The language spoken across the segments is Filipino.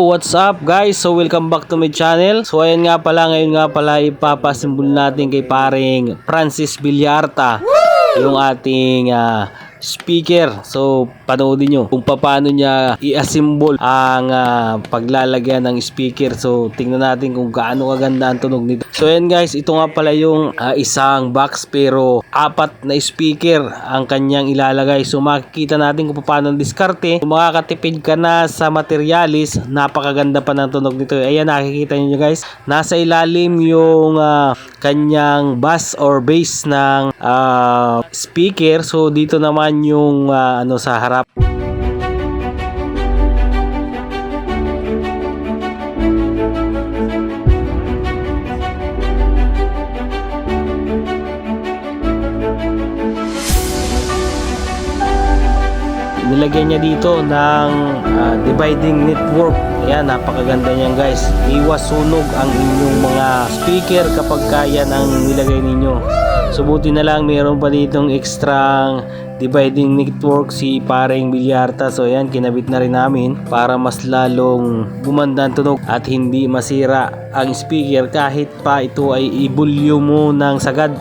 What's up guys? So welcome back to my channel. So ayan nga pala, ngayon nga pala ipapasimbol natin kay paring Francis Villarta. Yung ating ah, speaker. So panoodin nyo kung paano niya i-assemble ang ah, paglalagyan ng speaker. So tingnan natin kung gaano kaganda ang tunog nito. So ayan guys, ito nga pala yung ah, isang box pero apat na speaker ang kanyang ilalagay. So makikita natin kung paano ang diskarte. Kung makakatipid ka na sa materialis, napakaganda pa ng tunog nito. Ayan nakikita niyo guys, nasa ilalim yung ah, kanyang bass or bass ng ah, speaker. So dito naman yung ah, ano sa harap. Nilagyan niya dito ng ah, dividing network. Ayan, napakaganda niyan guys. Iwas sunog ang inyong mga speaker kapag kaya ang nilagay ninyo. Subuti na lang mayroon pa ditong extra dividing network si paring Bilyarta. So ayan, kinabit na rin namin para mas lalong gumanda ang tunog at hindi masira ang speaker kahit pa ito ay ibulyo mo ng sagad.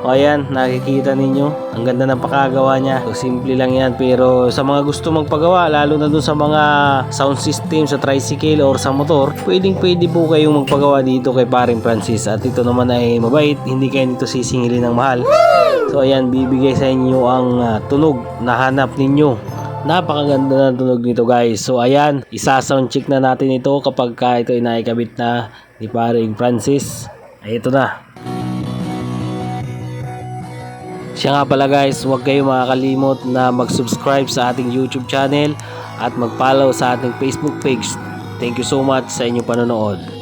O ayan, nakikita ninyo. Ang ganda ng pakagawa niya. So, simple lang yan. Pero sa mga gusto magpagawa, lalo na dun sa mga sound system sa tricycle or sa motor, pwedeng pwede po kayong magpagawa dito kay paring Francis. At ito naman ay mabait. Hindi kayo nito sisingilin ng mahal. So ayan, bibigay sa inyo ang ah, tunog na hanap ninyo. Napakaganda ng tunog nito guys. So ayan, isa-sound check na natin ito kapag ka ito ay naikabit na ni paring Francis. Ay ito na. Siya nga pala guys, huwag kayong makakalimot na mag-subscribe sa ating YouTube channel at mag-follow sa ating Facebook page. Thank you so much sa inyong panonood.